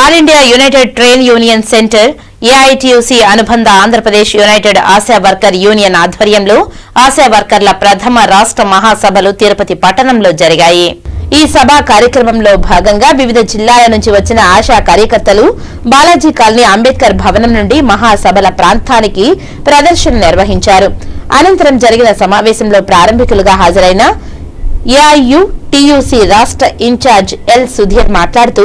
All India united trade union centre AITUC అనుబంధ Andhra Pradesh united Asha worker union ఆధ్వర్యంలో ఆశా వర్కర్ల ప్రథమ రాష్ట మహాసభలు తిరుపతి పట్టణంలో జరిగాయి. ఈ సభా కార్యక్రమంలో భాగంగా వివిధ జిల్లాల నుంచి వచ్చిన ఆశా కార్యకర్తలు బాలాజీ కాలనీ అంబేద్కర్ భవనం నుండి మహాసభల ప్రాంతానికి ప్రదర్శన నిర్వహించారు. అనంతరం జరిగిన సమావేశంలో ప్రారంభికులుగా హాజరైన A I U T U C రాష్ట్ర ఇన్ఛార్జ్ ఎల్ సుధీర్ మాట్లాడుతూ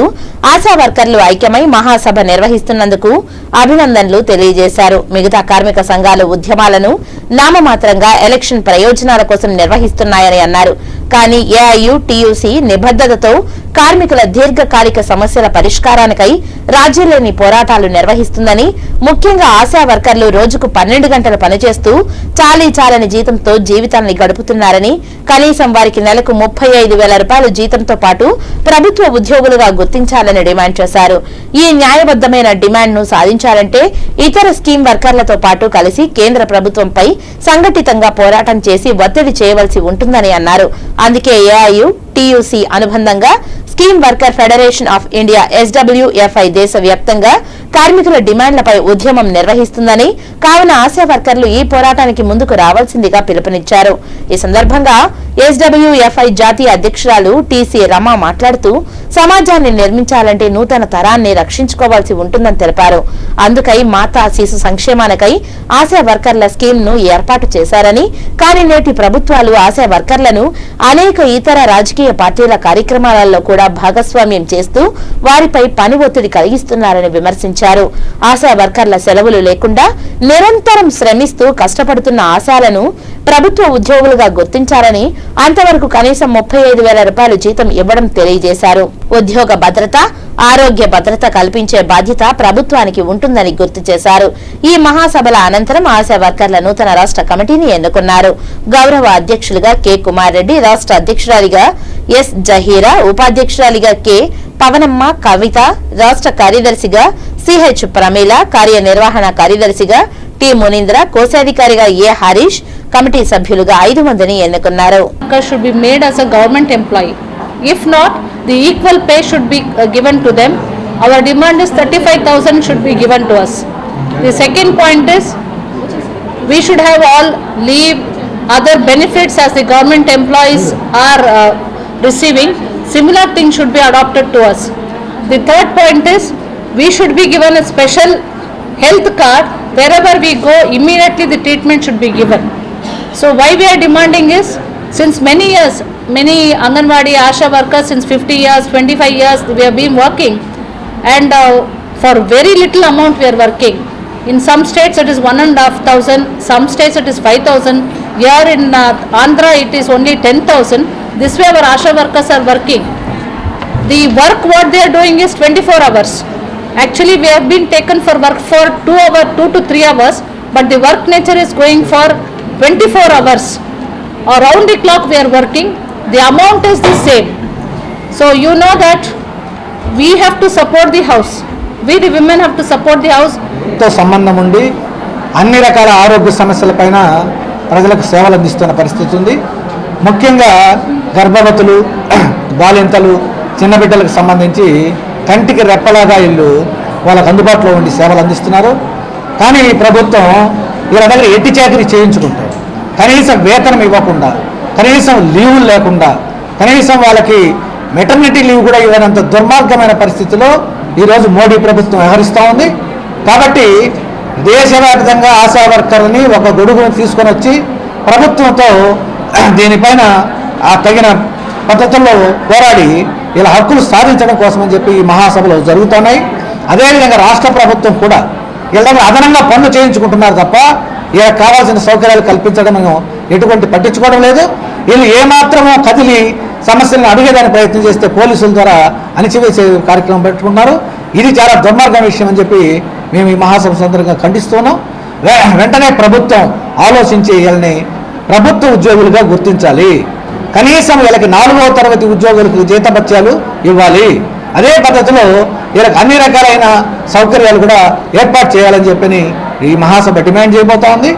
ఆశా వర్కర్లు ఐక్యమై మహాసభ నిర్వహిస్తున్నందుకు అభినందనలు తెలియజేశారు. మిగతా కార్మిక సంఘాలు ఉద్యమాలను నామమాత్రంగా ఎలక్షన్ ప్రయోజనాల కోసం నిర్వహిస్తున్నాయని అన్నారు. కానీ ఏఐయుటియుసి నిబద్ధతతో కార్మికుల దీర్ఘకాలిక సమస్యల పరిష్కారానికై రాజ్యంలోని పోరాటాలు నిర్వహిస్తుందని ముఖ్యంగా ఆశా వర్కర్లు రోజుకు పన్నెండు గంటలు పనిచేస్తూ చాలీ చాలని జీతంతో జీవితాన్ని గడుపుతున్నారని కనీసం వారికి నెలకు ముప్పై ఐదు వేల రూపాయలు జీతంతో పాటు ప్రభుత్వ ఉద్యోగులుగా గుర్తించాలని డిమాండ్ చేశారు. ఈ న్యాయబద్దమైన డిమాండ్ను సాధించాలంటే ఇతర స్కీమ్ వర్కర్లతో పాటు కలిసి కేంద్ర ప్రభుత్వంపై సంఘటితంగా పోరాటం చేసి ఒత్తిడి చేయవలసి ఉంటుందని అన్నారు. అందుకే ఏఐయు టీయూసీ అనుబంధంగా scheme worker federation of India SWFI దేశవ్యాప్తంగా కార్మికుల డిమాండ్లపై ఉద్యమం నిర్వహిస్తుందని కావున ఆశా వర్కర్లు ఈ పోరాటానికి ముందుకు రావాల్సిందిగా పిలుపునిచ్చారు. ఈ సందర్భంగా ఎస్డబ్ల్యూఎఫ్ఐ జాతీయ అధ్యక్షురాలు టీసీ రమ మాట్లాడుతూ సమాజాన్ని నిర్మించాలంటే నూతన తరాన్ని రక్షించుకోవాల్సి ఉంటుందని తెలిపారు. అందుకై మాతా శిశు సంక్షేమానికై ఆశా వర్కర్ల స్కీమ్ను ఏర్పాటు చేశారని కానీ నేటి ప్రభుత్వాలు ఆశా వర్కర్లను అనేక ఇతర రాజకీయ పార్టీల కార్యక్రమాలలో కూడా భాగస్వామ్యం చేస్తూ వారిపై పని ఒత్తిడి కలిగిస్తున్నారని విమర్శించారు. ఆశా వర్కర్ల సెలవులు లేకుండా నిరంతరం శ్రమిస్తూ కష్టపడుతున్న ఆశాలను ప్రభుత్వ ఉద్యోగులుగా గుర్తించాలని అంతవరకు కనీసం ముప్పై ఐదు వేల రూపాయలు జీతం ఇవ్వడం తెలియజేశారు. ఉద్యోగ భద్రత ఆరోగ్య భద్రత కల్పించే బాధ్యత ప్రభుత్వానికి ఉంటుందని గుర్తు చేశారు. ఈ మహాసభల అనంతరం ఆశా వర్కర్ల నూతన రాష్ట్ర కమిటీని ఎన్నుకున్నారు. గౌరవ అధ్యక్షులుగా కె. కుమార్ రెడ్డి రాష్ట్ర అధ్యక్షురాలిగా ఎస్. జహీరా ఉపాధ్యక్షురాలిగా కె. పవనమ్మ కవిత రాష్ట్ర కార్యదర్శిగా సిహెచ్ ప్రమీల కార్యనిర్వహణ కార్యదర్శిగా టి మునీంద్ర కోశాధికారిగా ఏ హరీష్ కమిటీ సభ్యులుగా ఐదు మందిని ఎన్నుకున్నారు worker should be made as a government employee. If not, the equal pay should be uh, given to them. Our demand is 35,000 should be given to us. The second point is, we should have all leave, other benefits as the government employees are uh, receiving. Similar thing should be adopted to us. The third point is, we should be given a special health card. Wherever we go, immediately the treatment should be given. So why we are demanding is, since many years, many Anganwadi Asha workers since 50 years, 25 years, we have been working and uh, for very little amount we are working. In some states it is one and a half thousand, some states it is 5,000. Here in uh, Andhra it is only 10,000. This way our Asha workers are working. The work what they are doing is 24 hours. Actually, we have been taken for work for 2 hour, 2 to 3 hours, but the work nature is going for 24 hours. Around the clock we are working, the amount is the same. So you know that we have to support the house. We the women have to support the house. తో సంబంధం ఉండి అన్ని రకాల ఆరోగ్య సమస్యలపైన ప్రజలకు సేవలు అందిస్తున్న పరిస్థితి ఉంది ముఖ్యంగా గర్భవతులు బాలింతలు చిన్న బిడ్డలకు సంబంధించి కంటికి రెప్పలాగా ఇల్లు వాళ్ళకు అందుబాటులో ఉండి సేవలు అందిస్తున్నారు. కానీ ఈ ప్రభుత్వం వీళ్ళ దగ్గర ఎట్టి చాకరీ చేయించుకుంటారు. కనీసం వేతనం ఇవ్వకుండా కనీసం లీవులు లేకుండా కనీసం వాళ్ళకి మెటర్నిటీ లీవ్ కూడా ఇవ్వనంత దుర్మార్గమైన పరిస్థితిలో ఈరోజు మోడీ ప్రభుత్వం వ్యవహరిస్తూ ఉంది. కాబట్టి దేశవ్యాప్తంగా ఆశా వర్కర్ని ఒక గొడుగును తీసుకొని వచ్చి ప్రభుత్వంతో దీనిపైన ఆ తగిన పద్ధతుల్లో పోరాడి ఇలా హక్కులు సాధించడం కోసమని చెప్పి ఈ మహాసభలు జరుగుతున్నాయి. అదేవిధంగా రాష్ట్ర ప్రభుత్వం కూడా వీళ్ళ అదనంగా పనులు చేయించుకుంటున్నారు తప్ప వీళ్ళకి కావాల్సిన సౌకర్యాలు కల్పించడం ఎటువంటి పట్టించుకోవడం లేదు. వీళ్ళు ఏమాత్రమో కదిలి సమస్యలను అడిగేదానికి ప్రయత్నం చేస్తే పోలీసుల ద్వారా అణిచివేసే కార్యక్రమం పెట్టుకున్నారు. ఇది చాలా దుర్మార్గం విషయం అని చెప్పి మేము ఈ మహాసభ సందర్భంగా ఖండిస్తున్నాం. వెంటనే ప్రభుత్వం ఆలోచించి వీళ్ళని ప్రభుత్వ ఉద్యోగులుగా గుర్తించాలి. కనీసం వీళ్ళకి నాలుగవ తరగతి ఉద్యోగులకు జీతభత్యాలు ఇవ్వాలి. అదే పద్ధతిలో వీళ్ళకి అన్ని రకాలైన సౌకర్యాలు కూడా ఏర్పాటు చేయాలని చెప్పని ఈ మహాసభ డిమాండ్ చేయబోతా ఉంది.